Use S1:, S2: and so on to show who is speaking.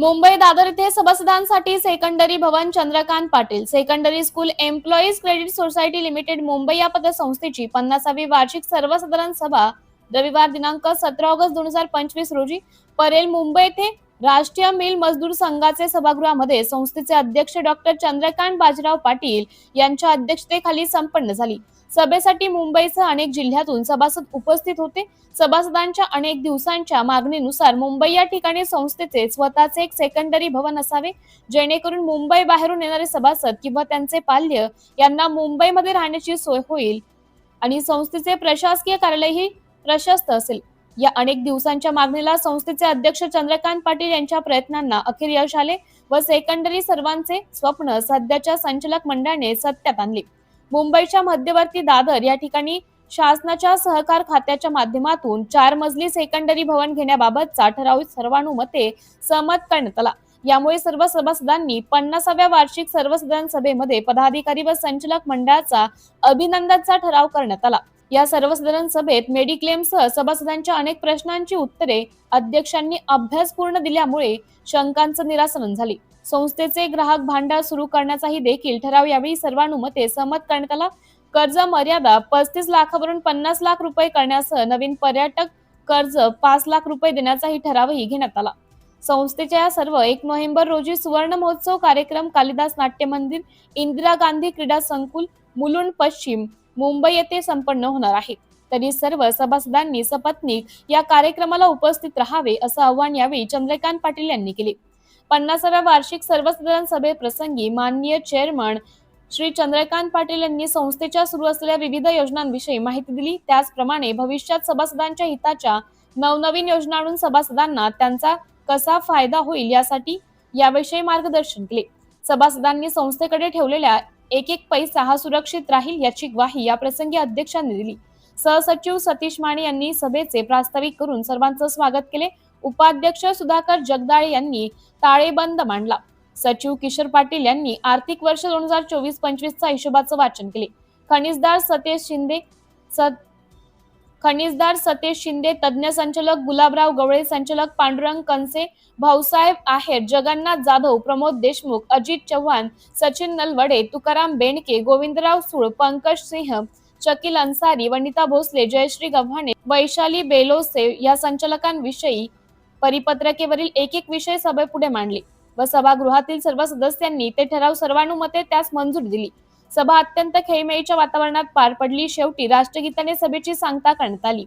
S1: मुंबई दादर येथे सभासदांसाठी secondary Bhavan Chandrakant Patil secondary school employees credit society limited Mumbai या पतसंस्थेची पन्नासावी वार्षिक सर्वसाधारण सभा रविवार दिनांक सतरा ऑगस्ट दोन हजार पंचवीस रोजी परेल मुंबई येथे राष्ट्रीय मिल मजदूर संघाचे सभागृहामध्ये संस्थेचे अध्यक्ष डॉक्टर चंद्रकांत बाजीराव पाटील यांच्या अध्यक्षतेखाली संपन्न झाली. सभेसाठी मुंबईसह अनेक जिल्ह्यातून सभासद उपस्थित होते. सभासदांच्या अनेक दिवसांच्या मागणीनुसार मुंबई या ठिकाणी संस्थेचे स्वतःचे एक सेकंडरी भवन असावे. जेणेकरून मुंबई बाहेरून येणारे सभासद किंवा त्यांचे पाल्य यांना मुंबईमध्ये राहण्याची सोय होईल आणि संस्थेचे प्रशासकीय कार्यालयही प्रशस्त असेल. या अनेक दिवसांच्या मागणीला संस्थेचे अध्यक्ष चंद्रकांत पाटील यांच्या प्रयत्नांना अखेर यश आले व सेकंडरी सर्वांचे स्वप्न सध्याच्या संचालक मंडळाने सत्यात आणले. मुंबईच्या मध्यवर्ती दादर या ठिकाणी शासनाच्या सहकार खात्याच्या माध्यमातून चार मजली सेकंडरी भवन घेण्याबाबतचा ठराव सर्वानुमते सहमत करण्यात आला. यामुळे सर्व सभासदांनी पन्नासाव्या वार्षिक सर्वसाधारण सभेमध्ये पदाधिकारी व संचालक मंडळाचा अभिनंदनचा ठराव करण्यात आला. या सर्वसाधारण सभेत मेडिक्लेमसह सभासदांच्या अनेक प्रश्नांची उत्तरे अध्यक्षांनी अभ्यासपूर्ण दिल्यामुळे शंकांचं निरासन झाले. संस्थेचे ग्राहक भांडार सुरू करण्याचाही देखील ठराव यावेळी सर्वानुमते सहमत करण्यात आला. कर्ज मर्यादा पस्तीस लाखावरून पन्नास लाख रुपये करण्यासह नवीन पर्यटक कर्ज पाच लाख रुपये देण्याचाही ठरावही घेण्यात आला. संस्थेच्या या सर्व एक नोव्हेंबर रोजी सुवर्ण महोत्सव कार्यक्रम कालिदास नाट्य मंदिर इंदिरा गांधी क्रीडा संकुल मुलुंड पश्चिम मुंबई येथे संपन्न होणार आहे. तरी सर्व सभासदांनी सपत्नीक या कार्यक्रमाला उपस्थित राहावे असं आवाहन यावेळी चंद्रकांत पाटील यांनी केले. पन्नासाव्या वार्षिक सर्वसाधारण सभेप्रसंगी माननीय चेअरमन श्री चंद्रकांत पाटील यांनी संस्थेच्या सुरू असलेल्या विविध योजनांविषयी माहिती दिली. त्याचप्रमाणे भविष्यात सभासदांच्या हिताच्या नवनवीन योजनांवरून सभासदांना त्यांचा कसा फायदा होईल यासाठी याविषयी मार्गदर्शन केले. सभासदांनी संस्थेकडे ठेवलेल्या एक एक पैसा हा सुरक्षित राहील याची ग्वाही या प्रसंगी अध्यक्षांनी दिली. सहसचिव सतीश माने यांनी सभेचे प्रास्ताविक करून सर्वांचं स्वागत केले. उपाध्यक्ष सुधाकर जगदाळे यांनी ताळेबंद मांडला. सचिव किशोर पाटील यांनी आर्थिक वर्ष दोन हजार चोवीस पंचवीसचा हिशोबाचं वाचन केले. खनिजदार सतीश शिंदे स- खनिजदार सतेज शिंदे तज्ज्ञ संचालक गुलाबराव गवळे संचालक पांडुरंग कनसे भाऊसाहेब आहेर जगन्नाथ जाधव प्रमोद देशमुख अजित चव्हाण सचिन नलवडे तुकाराम बेंडके गोविंदराव सुळ पंकज सिंह शकील अन्सारी वनिता भोसले जयश्री गव्हाणे वैशाली बेलोसे या संचालकांविषयी परिपत्रकेवरील एक एक विषय सभेपुढे मांडले व सभागृहातील सर्व सदस्यांनी ते ठराव सर्वानुमते त्यास मंजूर दिली. सभा अत्यंत खेळीमेळीच्या वातावरणात पार पडली. शेवटी राष्ट्रगीताने सभेची सांगता करण्यात आली.